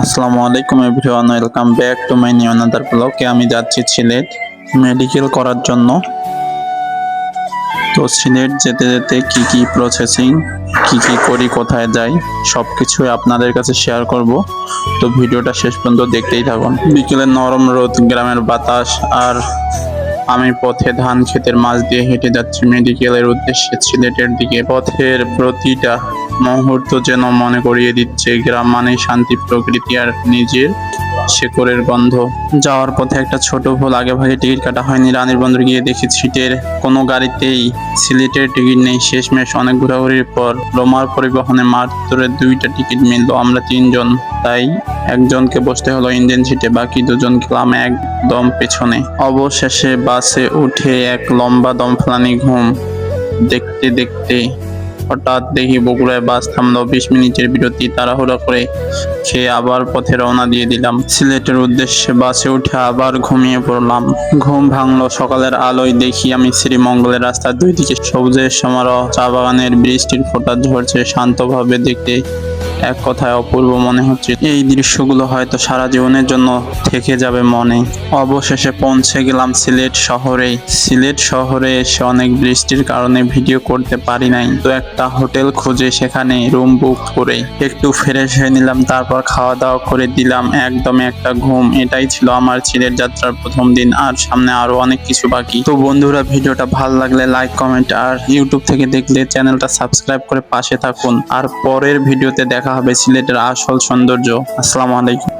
আসসালামু আলাইকুম everyone, welcome back to my new another ব্লগে। আমি যাচ্ছি সিলেট মেডিকেল করার জন্য। তো সিলেট যেতে যেতে কি কি প্রসেসিং কি কি করি, কোথায় যাই সব কিছুই আপনাদের কাছে শেয়ার করব। তো ভিডিওটা শেষ পর্যন্ত দেখতেই থাকুন। বিকেলের নরম রোদ, গ্রামের বাতাস, আর আমি পথে ধান, ক্ষেতের মাঝ দিয়ে হেঁটে যাচ্ছি। মেডিকেলের উদ্দেশ্যে সিলেটের দিকে। পথের প্রতিটা মুহূর্ত যেন মনে করিয়ে দিচ্ছে গ্রাম মানে শান্তি প্রকৃতি আর নিজের শেকড়ের গন্ধ। যাওয়ার পথে একটা ছোট ভুল আগে ভাগে টিকিট কাটা হয়নি। রানীর বন্দর গিয়ে দেখি সিটের কোনো গাড়িতেই সিলেটের টিকিট নেই। শেষমেশ অনেক ঘোরাঘুরির পর রোমার পরিবহনে মাত্র দুইটা টিকিট মিলল। আমরা তিনজন, তাই একজনকে বসতে হলো ইন্ডিয়ান সিটে, বাকি দুজন গেলাম একদম পেছনে। অবশেষে বাসে উঠে এক লম্বা দমফলানি ঘুম দেখতে দেখতে হঠাৎ দেখি বগুড়ায় বাস থামলো, বিশ মিনিটের বিরতি তাড়াহুড়া করে। খেয়ে আবার পথে রওনা দিয়ে দিলাম। সিলেটের উদ্দেশ্যে বাসে উঠে আবার ঘুমিয়ে পড়লাম। ঘুম ভাঙলো, সকালের আলোয় দেখি আমি শ্রীমঙ্গলের রাস্তার দুই দিকে সবুজের সমারোহ, চা বাগানের বৃষ্টির ফোঁটা ঝরছে, শান্তভাবে দেখতে এক কথায় অপূর্ব মনে হচ্ছে। এই দৃশ্যগুলো হয়তো সারা জীবনের জন্য থেকে যাবে মনে। অবশেষে পৌঁছে গেলাম সিলেট শহরে। সিলেট শহরে এসে অনেক বৃষ্টির কারণে ভিডিও করতে পারি নাই। তো একটা হোটেল খুঁজে সেখানে রুম বুক করে একটু ফ্রেশ হয়ে নিলাম, তারপর খাওয়া দাওয়া করে দিলাম। একদম একটা ঘুম। এটাই ছিল আমার সিলেট যাত্রার প্রথম দিন। আর সামনে আরও অনেক কিছু বাকি। তো বন্ধুরা, ভিডিওটা ভালো লাগলে লাইক কমেন্ট আর ইউটিউব থেকে দেখলে চ্যানেলটা সাবস্ক্রাইব করে পাশে থাকুন। আর পরের ভিডিওতে দেখা হবে সিলেটের আসল সৌন্দর্য। আসসালামু আলাইকুম।